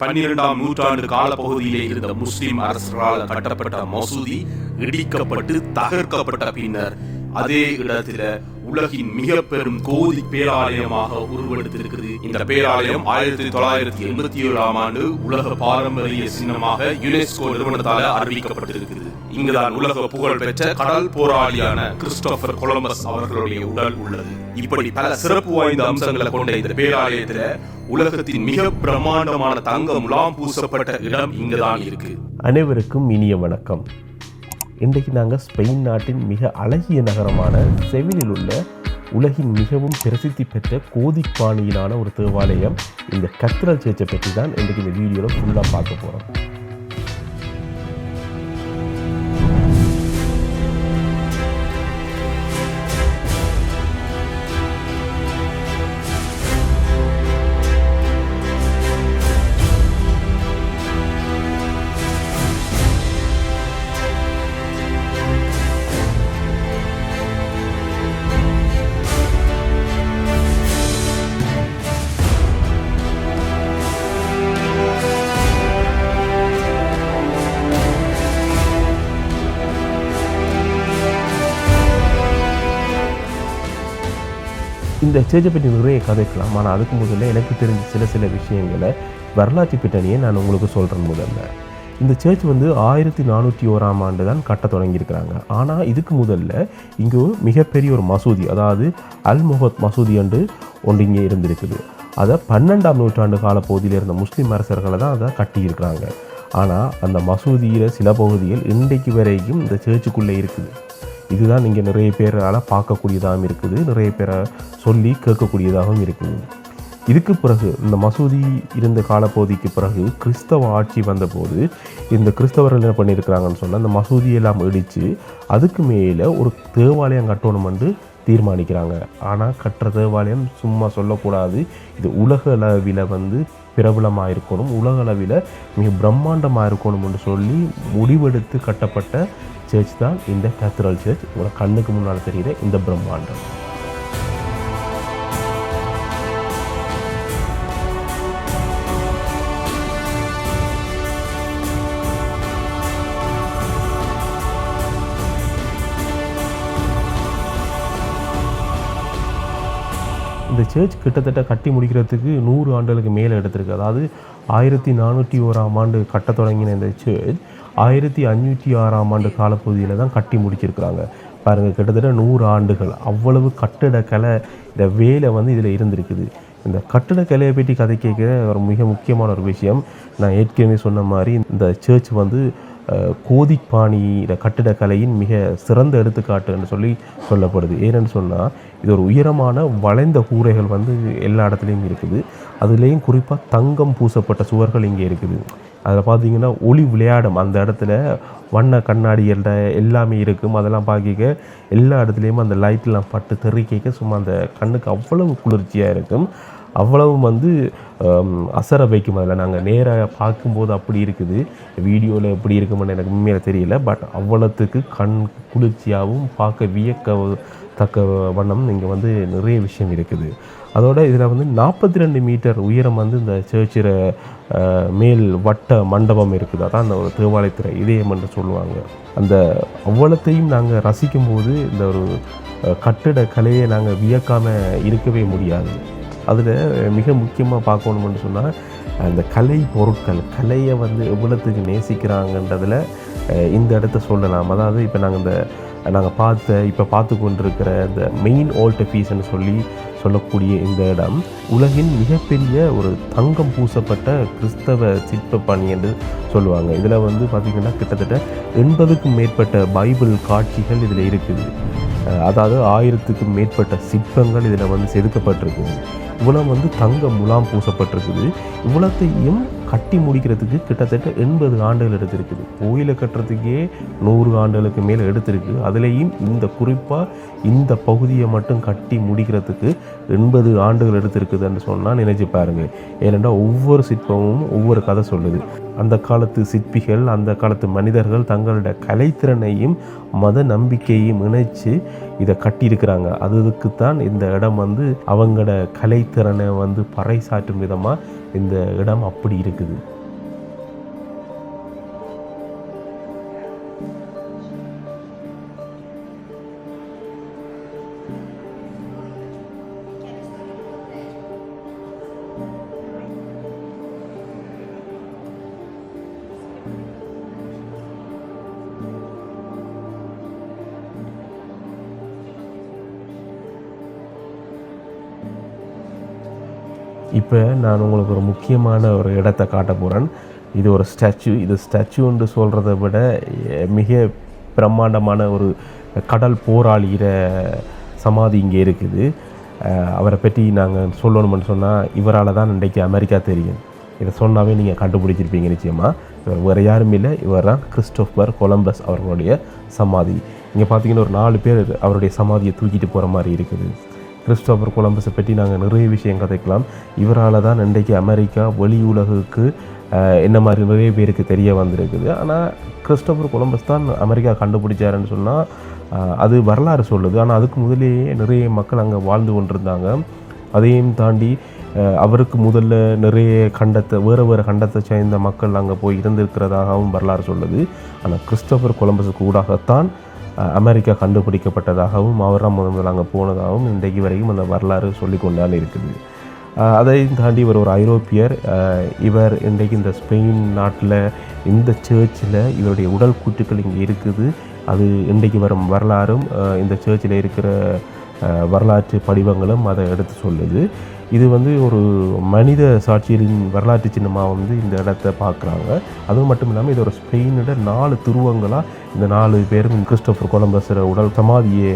பன்னிரெண்டாம் நூற்றாண்டு காலப்பகுதியிலே இருந்த முஸ்லிம் அரசர்களால் கட்டப்பட்ட மசூதி இடிக்கப்பட்டு தகர்க்கப்பட்ட பின்னர் அதே இடத்துல உலகின் மிக பெரும் கோதி பேராலயமாக உருவெடுத்திருக்கிறது. இந்த பேராலயம் ஆயிரத்தி தொள்ளாயிரத்தி எண்பத்தி ஏழாம் ஆண்டு உலக பாரம்பரிய சின்னமாக யுனெஸ்கோ நிறுவனத்தால் அறிவிக்கப்பட்டிருக்கிறது. இங்குதான் உலக புகழ் பெற்ற கடல் போராளியான கிறிஸ்டோபர் கொலம்பஸ் அவர்களுடைய உடல் உள்ளது. இப்படி பல சிறப்பு வாய்ந்த அம்சங்களை கொண்ட இந்த பேராலயத்துல உலகத்தின் மிக பிரம்மாண்டமான தங்க முலாம் பூசப்பட்ட இடம் இங்குதான் இருக்கு. அனைவருக்கும் இனிய வணக்கம். இன்றைக்கு நாங்கள் ஸ்பெயின் நாட்டின் மிக அழகிய நகரமான செவிலில் உள்ள உலகின் மிகவும் பிரசித்தி பெற்ற கோதிக் பாணியிலான ஒரு தேவாலயம் இந்த கத்ரல் சேர்ச்சை பற்றி தான் இன்றைக்கு இந்த வீடியோவில் ஃபுல்லாக பார்க்க போகிறோம் இந்த சர்ச்சை பற்றி நிறைய கதைக்கலாம். ஆனால் அதுக்கு முதல்ல எனக்கு தெரிஞ்ச சில சில விஷயங்களை வரலாற்று பிட்டணியை நான் உங்களுக்கு சொல்கிறேன் முதல்ல. இந்த சர்ச் வந்து ஆயிரத்தி நானூற்றி ஓராம் ஆண்டு தான் கட்ட தொடங்கியிருக்கிறாங்க. ஆனால் இதுக்கு முதல்ல இங்கே ஒரு மிகப்பெரிய ஒரு மசூதி அதாவது அல் முஹத் மசூதி என்று ஒன்று இங்கே இருந்திருக்குது. அதை பன்னெண்டாம் நூற்றாண்டு கால பகுதியில் இருந்த முஸ்லீம் அரசர்களை தான் அதை கட்டியிருக்கிறாங்க. ஆனால் அந்த மசூதியில் சில பகுதிகள் இன்றைக்கு வரைக்கும் இந்த சர்ச்சுக்குள்ளே இருக்குது. இதுதான் இங்கே நிறைய பேரால் பார்க்கக்கூடியதாகவும் இருக்குது நிறைய பேரை சொல்லி கேட்கக்கூடியதாகவும் இருக்குது. இதுக்கு பிறகு இந்த மசூதி இருந்த காலப்பகுதிக்கு பிறகு கிறிஸ்தவ ஆட்சி வந்தபோது இந்த கிறிஸ்தவர்கள் என்ன பண்ணியிருக்கிறாங்கன்னு சொன்னால் அந்த மசூதியெல்லாம் இடித்து அதுக்கு மேலே ஒரு தேவாலயம் கட்டணும் என்று தீர்மானிக்கிறாங்க. ஆனால் கட்டுற தேவாலயம் சும்மா சொல்லக்கூடாது. இது உலக அளவில் வந்து பிரபலமாக இருக்கணும். உலக அளவில் மிக பிரம்மாண்டமாக இருக்கணும் என்று சொல்லி முடிவெடுத்து கட்டப்பட்ட சர்ச் தான் இந்த கேத்தரல் சர்ச் உங்களோட கண்ணுக்கு முன்னால் தெரிகிற இந்த பிரம்மாண்டம். இந்த சர்ச் கிட்டத்தட்ட கட்டி முடிக்கிறதுக்கு நூறு ஆண்டுகளுக்கு மேலே எடுத்திருக்கு. அதாவது ஆயிரத்தி நானூற்றி ஓராம் ஆண்டு கட்ட தொடங்கின இந்த சர்ச் ஆயிரத்தி அஞ்சூற்றி ஆறாம் ஆண்டு காலப்பகுதியில் தான் கட்டி முடிச்சிருக்கிறாங்க. பாருங்கள் கிட்டத்தட்ட நூறு ஆண்டுகள். அவ்வளவு கட்டிடக்கலை இந்த வேலை வந்து இதில் இருந்திருக்குது. இந்த கட்டிடக்கலையை பற்றி கதை கேட்குற ஒரு மிக முக்கியமான ஒரு விஷயம் நான் ஏற்கனவே சொன்ன மாதிரி இந்த சர்ச் வந்து கோதிப்பாணி கோதிக் கட்டிடக்கலையின் மிக சிறந்த எடுத்துக்காட்டுன்னு சொல்லி சொல்லப்படுது. ஏன்னு சொன்னால் இது ஒரு உயரமான வளைந்த கூரைகள் வந்து எல்லா இடத்துலையும் இருக்குது. அதுலேயும் குறிப்பாக தங்கம் பூசப்பட்ட சுவர்கள் இங்கே இருக்குது. அதில் பார்த்தீங்கன்னா ஒளி விளையாடும். அந்த இடத்துல வண்ண கண்ணாடிகள் எல்லாமே இருக்கும். அதெல்லாம் பார்க்க எல்லா இடத்துலையும் அந்த லைட்லாம் பட்டு தெறிக்க சும்மா அந்த கண்ணுக்கு அவ்வளவு குளிர்ச்சியாக இருக்கும். அவ்வளவும் வந்து அசர வைக்கும் அதில். நாங்கள் நேராக பார்க்கும்போது அப்படி இருக்குது. வீடியோவில் எப்படி இருக்குமென்னு எனக்கு உண்மையில் தெரியல. பட் அவ்வளோத்துக்கு கண் குளிர்ச்சியாகவும் பார்க்க வியக்க தக்க வண்ணம் இங்கே வந்து நிறைய விஷயம் இருக்குது. அதோட இதில் வந்து நாற்பத்தி ரெண்டு மீட்டர் உயரம் வந்து இந்த சர்ச்சிற மேல் வட்ட மண்டபம் இருக்குது. அதான் அந்த ஒரு தேவாலயத்துறை இதயம் என்று சொல்லுவாங்க. அந்த அவ்வளத்தையும் நாங்கள் ரசிக்கும்போது இந்த ஒரு கட்டிட கலையை நாங்கள் வியக்காமல் இருக்கவே முடியாது. அதில் மிக முக்கியமாக பார்க்கணும்னு சொன்னால் அந்த கலை பொருட்கள் கலையை வந்து எவ்வளோத்துக்கு நேசிக்கிறாங்கன்றதில் இந்த இடத்த சொல்லலாம். அதாவது இப்போ நாங்கள் இந்த நாங்கள் பார்த்த இப்போ பார்த்து கொண்டிருக்கிற இந்த மெயின் ஓல்ட் ஃபீஸ்ன்னு சொல்லி சொல்லக்கூடிய இந்த இடம் உலகின் மிகப்பெரிய ஒரு தங்கம் பூசப்பட்ட கிறிஸ்தவ சிற்ப பணி என்று சொல்லுவாங்க. இதில் வந்து பார்த்திங்கன்னா கிட்டத்தட்ட எண்பதுக்கும் மேற்பட்ட பைபிள் காட்சிகள் இதில் இருக்குது. அதாவது ஆயிரத்துக்கும் மேற்பட்ட சிற்பங்கள் இதில் வந்து செதுக்கப்பட்டிருக்குது. இவ்வளோ வந்து தங்க முலாம் பூசப்பட்டிருக்குது. இவ்வளோத்தையும் கட்டி முடிக்கிறதுக்கு கிட்டத்தட்ட எண்பது ஆண்டுகள் எடுத்திருக்குது. கோயிலை கட்டுறதுக்கே நூறு ஆண்டுகளுக்கு மேலே எடுத்திருக்கு. அதுலேயும் இந்த குறிப்பாக இந்த பகுதியை மட்டும் கட்டி முடிக்கிறதுக்கு எண்பது ஆண்டுகள் எடுத்திருக்குதுன்னு சொன்னால் நினைச்சு பாருங்கள் ஏனென்றால் ஒவ்வொரு சிற்பமும் ஒவ்வொரு கதை சொல்லுது. அந்த காலத்து சிற்பிகள் அந்த காலத்து மனிதர்கள் தங்களோட கலைத்திறனையும் மத நம்பிக்கையும் இணைச்சு இதை கட்டியிருக்கிறாங்க. அதுக்கு தான் இந்த இடம் வந்து அவங்களோட கலைத்திறனை வந்து பறைசாற்றும் விதமாக இந்த இடம் அப்படி இருக்குது. இப்போ நான் உங்களுக்கு ஒரு முக்கியமான ஒரு இடத்தை காட்ட போகிறேன் இது ஒரு ஸ்டாச்சு இது ஸ்டாச்சுன்னு சொல்கிறத விட மிக பிரம்மாண்டமான ஒரு கடல் போராளிகிற சமாதி இங்கே இருக்குது. அவரை பற்றி நாங்கள் சொல்லணும்னு சொன்னால் இவரால் தான் இன்றைக்கு அமெரிக்கா தெரியும். இதை சொன்னாவே நீங்கள் கண்டுபிடிச்சிருப்பீங்க நிச்சயமாக இவர் வேறு யாரும் இல்லை. இவர் தான் கிறிஸ்டோஃபர் கொலம்பஸ் அவர்களுடைய சமாதி. இங்கே பார்த்தீங்கன்னா ஒரு நாலு பேர் அவருடைய சமாதியை தூக்கிட்டு போகிற மாதிரி இருக்குது. கிறிஸ்டோபர் கொலம்பஸை பற்றி நாங்கள் நிறைய விஷயம் கதைக்கலாம். இவரால் தான் இன்றைக்கு அமெரிக்கா வெளி உலகுக்கு என்ன மாதிரி நிறைய பேருக்கு தெரிய வந்திருக்குது. ஆனால் கிறிஸ்டோபர் கொலம்பஸ் தான் அமெரிக்கா கண்டுபிடிச்சாருன்னு சொன்னால் அது வரலாறு சொல்லுது. ஆனால் அதுக்கு முதலேயே நிறைய மக்கள் அங்கே வாழ்ந்து கொண்டிருந்தாங்க. அதையும் தாண்டி அவருக்கு முதல்ல நிறைய கண்டத்தை வேறு வேறு கண்டத்தை சேர்ந்த மக்கள் அங்கே போய் இருந்திருக்கிறதாகவும் வரலாறு சொல்லுது. ஆனால் கிறிஸ்டோபர் கொலம்பஸுக்கு ஊடாகத்தான் அமெரிக்கா கண்டுபிடிக்கப்பட்டதாகவும் அவர் தான் முதல் அங்கே போனதாகவும் இன்றைக்கு வரைக்கும் அந்த வரலாறு சொல்லி இருக்குது. அதையும் தாண்டி இவர் ஒரு ஐரோப்பியர். இவர் இன்றைக்கு இந்த ஸ்பெயின் நாட்டில் இந்த சர்ச்சில் இவருடைய உடல் கூட்டுக்கள் இங்கே இருக்குது. அது இன்றைக்கு வரும் வரலாறும் இந்த சர்ச்சில் இருக்கிற வரலாற்று படிவங்களும் அதை எடுத்து சொல்லுது. இது வந்து ஒரு மனித சாட்சியலின் வரலாற்று சின்னமாக வந்து இந்த இடத்த பார்க்குறாங்க. அதுவும் மட்டும் இல்லாமல் இது ஒரு ஸ்பெயினோட நாலு துருவங்களாக இந்த நாலு பேரும் கிறிஸ்டோபர் கொலம்பஸோட உடல் சமாதியை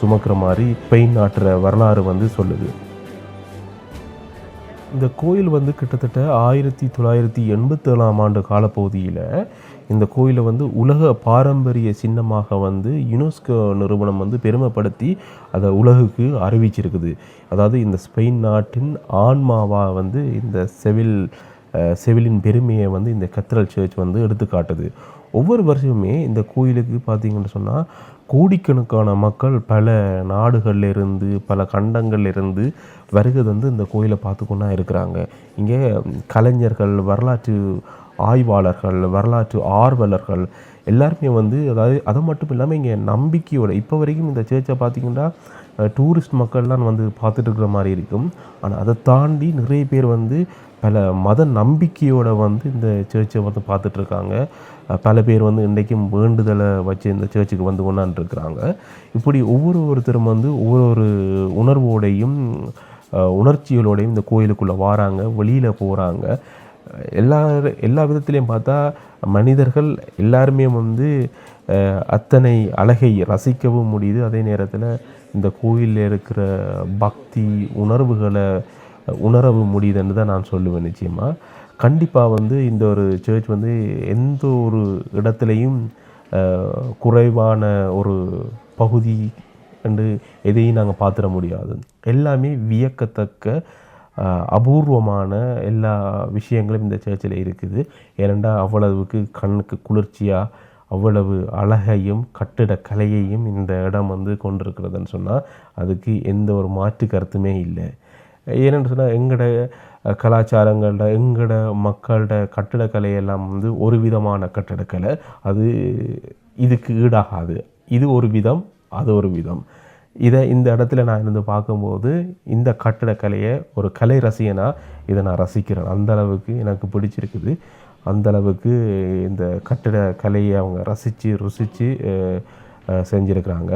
சுமக்கிற மாதிரி ஸ்பெயின் நாட்டுற வரலாறு வந்து சொல்லுது. இந்த கோயில் வந்து கிட்டத்தட்ட ஆயிரத்தி தொள்ளாயிரத்தி எண்பத்தேழாம் ஆண்டு காலப்பகுதியில் இந்த கோயிலை வந்து உலக பாரம்பரிய சின்னமாக வந்து யுனெஸ்கோ நிறுவனம் வந்து பெருமைப்படுத்தி அதை உலகுக்கு அறிவிச்சிருக்குது. அதாவது இந்த ஸ்பெயின் நாட்டின் ஆன்மாவாக வந்து இந்த செவில் செவிலின் பெருமையை வந்து இந்த கத்திரல் சர்ச் வந்து எடுத்துக்காட்டுது. ஒவ்வொரு வருஷமுமே இந்த கோயிலுக்கு பார்த்தீங்கன்னு சொன்னால் கோடிக்கணக்கான மக்கள் பல நாடுகள்லேருந்து பல கண்டங்கள்லேருந்து வருகிறது வருகை வந்து இந்த கோயிலை பார்த்துக்கொண்டா இருக்கிறாங்க. இங்கே கலைஞர்கள் வரலாற்று ஆய்வாளர்கள் வரலாற்று ஆர்வலர்கள் எல்லாருமே வந்து அதாவது அது மட்டும் இல்லாமல் இங்கே நம்பிக்கையோட இப்போ வரைக்கும் இந்த சேர்ச்சை பார்த்தீங்கன்னா டூரிஸ்ட் மக்கள்லாம் வந்து பார்த்துட்டு இருக்கிற மாதிரி இருக்கும். ஆனால் அதை தாண்டி நிறைய பேர் வந்து பல மத நம்பிக்கையோட வந்து இந்த சர்ச்சை வந்து பார்த்துட்ருக்காங்க பல பேர் வந்து இன்றைக்கும் வேண்டுதலை வச்சு இந்த சர்ச்சுக்கு வந்து கொண்டாண்டுருக்குறாங்க இப்படி ஒவ்வொரு ஒருத்தரும் வந்து ஒவ்வொரு ஒரு உணர்வோடையும் உணர்ச்சிகளோடையும் இந்த கோயிலுக்குள்ளே வாராங்க வெளியில் போகிறாங்க எல்லா எல்லா விதத்துலேயும் பார்த்தா மனிதர்கள் எல்லாருமே வந்து அத்தனை அழகை ரசிக்கவும் முடியுது. அதே நேரத்தில் இந்த கோயிலில் இருக்கிற பக்தி உணர்வுகளை உணரவும் முடியுதுன்னு தான் நான் சொல்லுவேன் நிச்சயமாக கண்டிப்பாக வந்து இந்த ஒரு சர்ச் வந்து எந்த ஒரு இடத்துலையும் குறைவான ஒரு பகுதி என்று எதையும் நாங்கள் பார்த்துட முடியாது. எல்லாமே வியக்கத்தக்க அபூர்வமான எல்லா விஷயங்களும் இந்த சர்ச்சில் இருக்குது. ஏனென்றால் அவ்வளவுக்கு கண்ணுக்கு குளிர்ச்சியாக அவ்வளவு அழகையும் கட்டிட கலையையும் இந்த இடம் வந்து கொண்டிருக்கிறதுன்னு சொன்னால் அதுக்கு எந்த ஒரு மாற்று கருத்துமே இல்லை. ஏன்னு சொன்னால் எங்களோட அஹ், கலாச்சாரங்களோட எங்களோட மக்களோட கட்டிடக்கலையெல்லாம் வந்து ஒரு விதமான கட்டிடக்கலை அது இதுக்கு ஈடாகாது. இது ஒரு விதம் அது ஒரு விதம். இதை இந்த இடத்துல நான் இருந்து பார்க்கும்போது இந்த கட்டிடக்கலையை ஒரு கலை ரசிகனாக இதை நான் ரசிக்கிறேன். அந்த அளவுக்கு எனக்கு பிடிச்சிருக்குது. அந்த அளவுக்கு இந்த கட்டிட கலையை அவங்க ரசித்து ருசித்து செஞ்சுருக்கிறாங்க.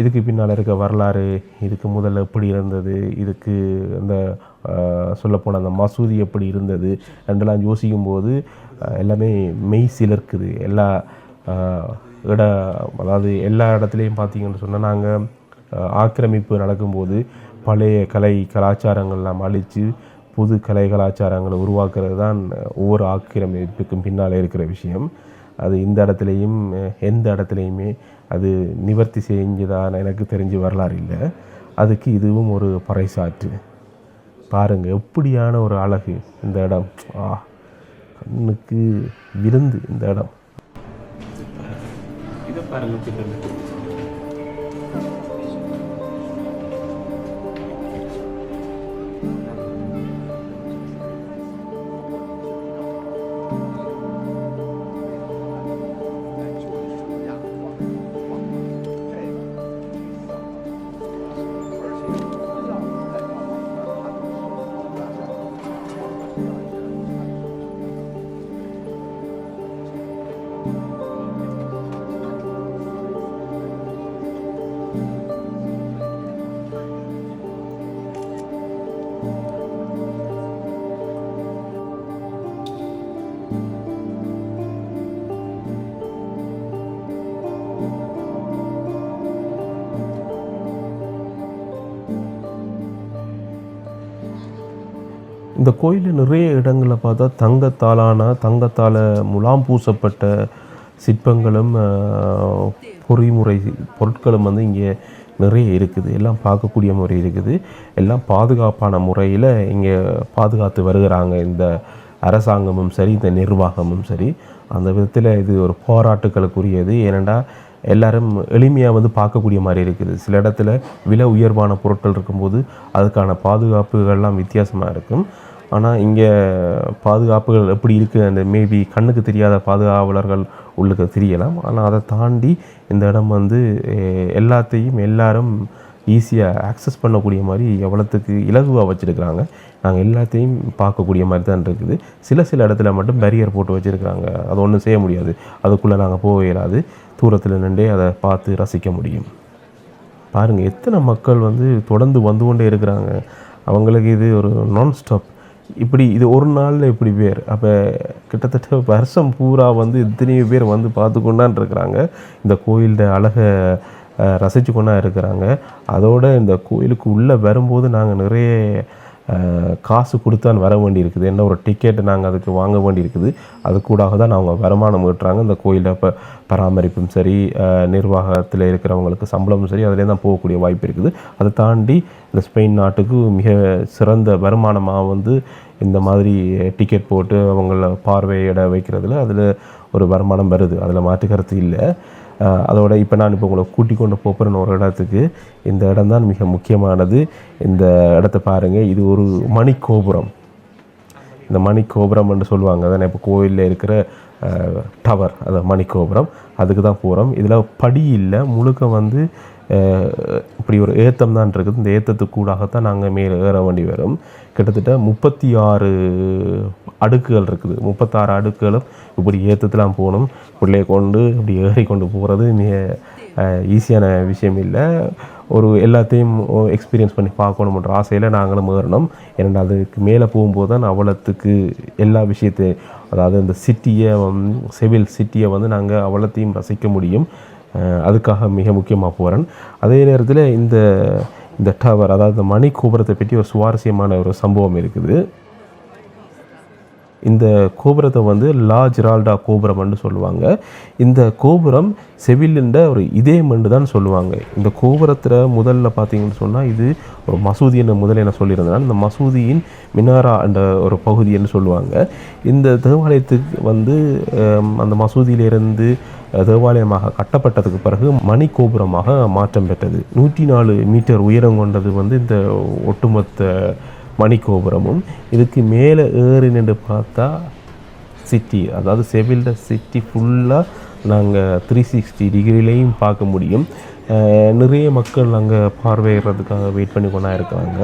இதுக்கு பின்னால் இருக்க வரலாறு இதுக்கு முதல்ல எப்படி இருந்தது இதுக்கு அந்த சொல்லப்போன அந்த மசூதி எப்படி இருந்தது என்றெல்லாம் யோசிக்கும்போது எல்லாமே மெய் சிலர்க்குது. எல்லா இட அதாவது எல்லா இடத்துலையும் பார்த்தீங்கன்னு சொன்னால் நாங்கள் ஆக்கிரமிப்பு நடக்கும்போது பழைய கலை கலாச்சாரங்கள்லாம் அழித்து புது கலை கலாச்சாரங்களை உருவாக்குறது தான் ஒவ்வொரு ஆக்கிரமிப்புக்கும் பின்னால் இருக்கிற விஷயம். அது இந்த இடத்துலையும் எந்த இடத்துலையுமே அது நிவர்த்தி செஞ்சதான எனக்கு தெரிஞ்சு வரலாறு இல்லை. அதுக்கு இதுவும் ஒரு பறைசாற்று. பாருங்கள் எப்படியான ஒரு அழகு இந்த இடம். ஆ கண்ணுக்கு விருந்து இந்த இடம். இதை பாருங்கள் இந்த கோயிலில் நிறைய இடங்களில் பார்த்தா தங்கத்தாலான தங்கத்தால் முலாம் பூசப்பட்ட சிற்பங்களும் பொறிமுறை பொருட்களும் வந்து இங்கே நிறைய இருக்குது. எல்லாம் பார்க்கக்கூடிய முறை இருக்குது. எல்லாம் பாதுகாப்பான முறையில் இங்கே பாதுகாத்து வருகிறாங்க. இந்த அரசாங்கமும் சரி இந்த நிர்வாகமும் சரி. அந்த விதத்தில் இது ஒரு போராட்டுகளுக்குரியது. ஏனெண்டா எல்லாரும் எளிமையாக வந்து பார்க்கக்கூடிய மாதிரி இருக்குது. சில இடத்துல விலை உயர்வான பொருட்கள் இருக்கும்போது அதுக்கான பாதுகாப்புகள்லாம் வித்தியாசமாக இருக்கும். ஆனால் இங்கே பாதுகாப்புகள் எப்படி இருக்குது அந்த மேபி கண்ணுக்கு தெரியாத பாதுகாவலர்கள் உள்ளுக்கு தெரியலாம். ஆனால் அதை தாண்டி இந்த இடம் வந்து எல்லாத்தையும் எல்லாரும் ஈஸியாக ஆக்சஸ் பண்ணக்கூடிய மாதிரி எவ்வளோத்துக்கு இலகுவாக வச்சுருக்கிறாங்க. நாங்கள் எல்லாத்தையும் பார்க்கக்கூடிய மாதிரி தான் இருக்குது. சில சில இடத்துல மட்டும் பேரியர் போட்டு வச்சுருக்கிறாங்க. அது ஒன்றும் செய்ய முடியாது. அதுக்குள்ளே நாங்கள் போக இயலாது தூரத்தில் நின்றே அதை பார்த்து ரசிக்க முடியும். பாருங்கள் எத்தனை மக்கள் வந்து தொடர்ந்து வந்து கொண்டே இருக்கிறாங்க. அவங்களுக்கு இது ஒரு நான் ஸ்டாப் இப்படி இது ஒரு நாளில் இப்படி பேர். அப்போ கிட்டத்தட்ட வருஷம் பூரா வந்து இத்தனையோ பேர் வந்து பார்த்து கொண்டான் இருக்கிறாங்க. இந்த கோயிலோட அழகை ரசித்து ரசிச்சு கொண்டா இருக்கிறாங்க. அதோடு இந்த கோயிலுக்கு உள்ளே வரும்போது நாங்கள் நிறைய காசு கொடுத்தான் வர வேண்டி இருக்குது என்ன ஒரு டிக்கெட்டை நாங்கள் அதுக்கு வாங்க வேண்டி இருக்குது அது கூடாக தான் அவங்க வருமானம் ஈட்டுறாங்க. இந்த கோயிலை இப்போ பராமரிப்பும் சரி நிர்வாகத்தில் இருக்கிறவங்களுக்கு சம்பளமும் சரி அதிலே தான் போகக்கூடிய வாய்ப்பு இருக்குது. அதை தாண்டி இந்த ஸ்பெயின் நாட்டுக்கு மிக சிறந்த வருமானமாக வந்து இந்த மாதிரி டிக்கெட் போட்டு அவங்கள பார்வையிட வைக்கிறதுல அதில் ஒரு வருமானம் வருது. அதில் மாற்றுக்கருத்து இல்லை. அதோட இப்போ நான் இப்போ உங்களை கூட்டிக் கொண்டு போகிறேன்னு ஒரு இடத்துக்கு இந்த இடம் தான் மிக முக்கியமானது. இந்த இடத்த பாருங்கள் இது ஒரு மணிக்கோபுரம். இந்த மணிக்கோபுரம் என்று சொல்லுவாங்க. அதான் இப்போ கோயிலில் இருக்கிற டவர் அது மணிக்கோபுரம். அதுக்கு தான் போகிறோம் இதில் படி இல்லை முழுக்க வந்து இப்படி ஒரு ஏத்தம் தான் இருக்குது. இந்த ஏத்தத்துக்கூடாகத்தான் நாங்கள் மேலே ஏற வேண்டி வரும். கிட்டத்தட்ட முப்பத்தி ஆறு அடுக்குகள் இருக்குது. முப்பத்தாறு அடுக்குகளும் இப்படி ஏற்றத்தெலாம் போகணும். பிள்ளைய கொண்டு இப்படி ஏறி கொண்டு போகிறது மிக ஈஸியான விஷயம் இல்லை ஒரு எல்லாத்தையும் எக்ஸ்பீரியன்ஸ் பண்ணி பார்க்கணுன்ற ஆசையில் நாங்களும் ஏறணும். ஏன்னா அதுக்கு மேலே போகும்போது தான் அவலத்துக்கு எல்லா விஷயத்தையும் அதாவது இந்த சிட்டியை சிவில் சிட்டியை வந்து நாங்கள் அவலத்தையும் ரசிக்க முடியும். அதுக்காக மிக முக்கியமாக போகிறேன் அதே நேரத்தில் இந்த இந்த டவர் அதாவது மணி கோபுரத்தை பற்றி ஒரு சுவாரஸ்யமான ஒரு சம்பவம் இருக்குது. இந்த கோபுரத்தை வந்து லா ஜிரால்டா கோபுரம்னு சொல்லுவாங்க. இந்த கோபுரம் செவிலின்ற ஒரு இதயமண்டு தான் சொல்லுவாங்க. இந்த கோபுரத்தில் முதல்ல பார்த்தீங்கன்னு சொன்னால் இது ஒரு மசூதின்னு முதல்ல என்ன சொல்லியிருந்தேன் இந்த மசூதியின் மினாரா என்ற ஒரு பகுதின்னு சொல்லுவாங்க. இந்த தேவாலயத்துக்கு வந்து அந்த மசூதியிலிருந்து தேவாலயமாக கட்டப்பட்டதுக்கு பிறகு மணி கோபுரமாக மாற்றம் பெற்றது. நூற்றி நாலு மீட்டர் உயரம் கொண்டது வந்து இந்த ஒட்டுமொத்த மணிக்கோபுரமும் இதுக்கு மேலே ஏறி நின்று பார்த்தா சிட்டி அதாவது செவில்ட சிட்டி ஃபுல்லாக நாங்கள் த்ரீ சிக்ஸ்டி டிகிரிலையும் பார்க்க முடியும். நிறைய மக்கள் அங்கே பார்வையிடுறதுக்காக வெயிட் பண்ணி கொண்டா இருக்காங்க.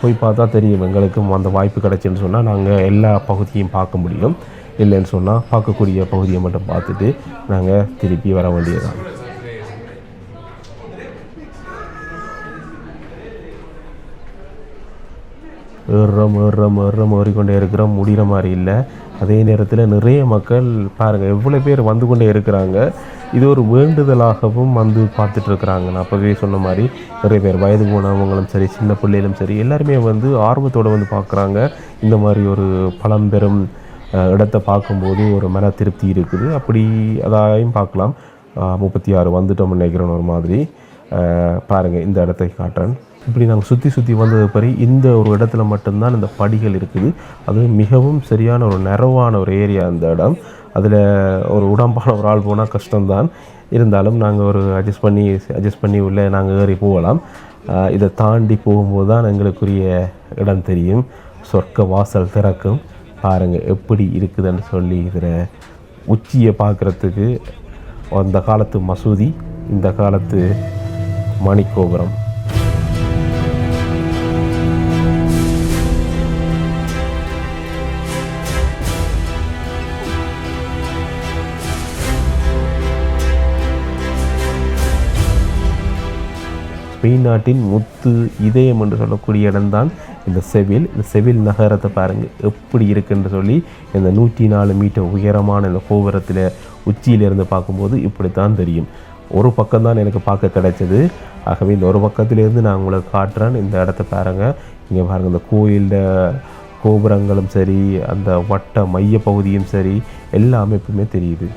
போய் பார்த்தா தெரியும் எங்களுக்கும் அந்த வாய்ப்பு கிடச்சின்னு சொன்னால் நாங்கள் எல்லா பகுதியும் பார்க்க முடியும். இல்லைன்னு சொன்னால் பார்க்கக்கூடிய பகுதியை மட்டும் பார்த்துட்டு நாங்கள் திருப்பி வர வேண்டியதுதான். ஏறுறோம் ஏறுறோம் ஏறுறோம் ஏறிக்கொண்டே இருக்கிறோம் முடிகிற மாதிரி இல்லை. அதே நேரத்தில் நிறைய மக்கள் பாருங்கள் எவ்வளோ பேர் வந்து கொண்டே இருக்கிறாங்க. இது ஒரு வேண்டுதலாகவும் வந்து பார்த்துட்ருக்குறாங்க நான் அப்போவே சொன்ன மாதிரி நிறைய பேர் வயது போனவங்களும் சரி சின்ன பிள்ளைகளும் சரி எல்லாருமே வந்து ஆர்வத்தோடு வந்து பார்க்குறாங்க. இந்த மாதிரி ஒரு பழம்பெரும் இடத்த இடத்தை பார்க்கும்போது ஒரு மன திருப்தி இருக்குது. அப்படி அதாயும் பார்க்கலாம். முப்பத்தி ஆறு வந்துட்டோம்னு நினைக்கிறோம் ஒரு மாதிரி. பாருங்கள் இந்த இடத்தை காட்டுறேன். இப்படி நாங்கள் சுற்றி சுற்றி வந்தது பறி இந்த ஒரு இடத்துல மட்டும்தான் இந்த படிகள் இருக்குது. அது மிகவும் சரியான ஒரு நிறவான ஒரு ஏரியா அந்த இடம். அதில் ஒரு உடம்பான ஒரு ஆள் போனால் கஷ்டம்தான். இருந்தாலும் நாங்கள் ஒரு அட்ஜஸ்ட் பண்ணி அட்ஜஸ்ட் பண்ணி உள்ளே நாங்கள் ஏறி போகலாம். இதை தாண்டி போகும்போது தான் எங்களுக்குரிய இடம் தெரியும். சொர்க்க வாசல் திறக்கும். பாருங்கள் எப்படி இருக்குதுன்னு சொல்லி இதில் உச்சியை பார்க்குறதுக்கு அந்த காலத்து மசூதி இந்த காலத்து மணிக்கோபுரம். ஸ்பெயின் நாட்டின் முத்து இதயம் என்று சொல்லக்கூடிய இடம்தான் இந்த செவில். இந்த செவில் நகரத்தை பாருங்கள் எப்படி இருக்குன்னு சொல்லி இந்த நூற்றி நாலு மீட்டர் உயரமான இந்த கோபுரத்தில் உச்சியிலிருந்து பார்க்கும்போது இப்படித்தான் தெரியும். ஒரு பக்கம் தான் எனக்கு பார்க்க கிடைச்சது. ஆகவே இந்த ஒரு பக்கத்திலேருந்து நான் உங்களுக்கு காட்டுறேன். இந்த இடத்த பாருங்கள் இங்கே பாருங்கள் இந்த கோயிலில் கோபுரங்களும் சரி அந்த வட்ட மைய பகுதியும் சரி எல்லா அமைப்புமே தெரியுது.